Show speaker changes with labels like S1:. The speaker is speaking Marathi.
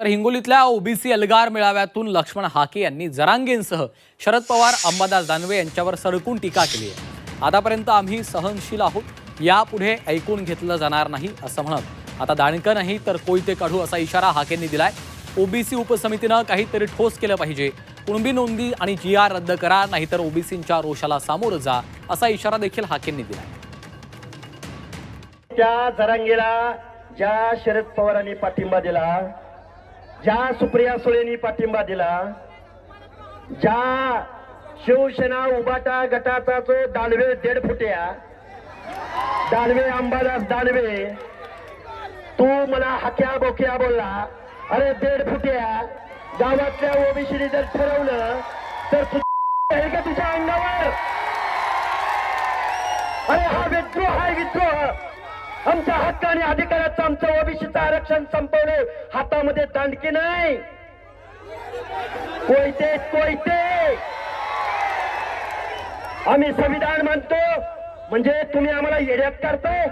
S1: तर हिंगोलीतल्या ओबीसी एल्गार मेळाव्यातून लक्ष्मण हाके यांनी जरांगेंसह शरद पवार अंबादास दानवे यांच्यावर सडकून टीका केली आहे. आतापर्यंत आम्ही सहनशील आहोत. यापुढे ऐकून घेतलं जाणार नाही असं म्हणत आता दाणकं नाही तर कोयते काढू असा इशारा हाकेंनी दिलाय. ओबीसी उपसमितीनं काहीतरी ठोस केलं पाहिजे. कुणबी नोंदी आणि जी आर रद्द करा नाहीतर ओबीसींच्या रोषाला सामोरं जा असा इशारा देखील हाकेंनी दिलाय.
S2: त्या जरांगेला ज्या शरद पवारांनी पाठिंबा दिला ज्या सुप्रिया सुळेनी पाठिंबा दिला ज्या शिवसेना उबाटा गटाचा जो दानवे दीड फुट्या दानवे अंबादास दानवे तू मला हक्या बोक्या बोलला. अरे दीड फुट्या गावातल्या ओबीसीने जर ठरवलं तर तू आहे का तुझ्या अंगावर? अरे हा विद्रोह आहे विद्रोह. आमच्या हक्क आणि अधिकाराचा आमचा ओबीसी आरक्षण संपवणे हातामध्ये दांडकी नाही. कोयते कोयते. आम्ही संविधान मानतो. म्हणजे तुम्ही आम्हाला येड्यात करताय.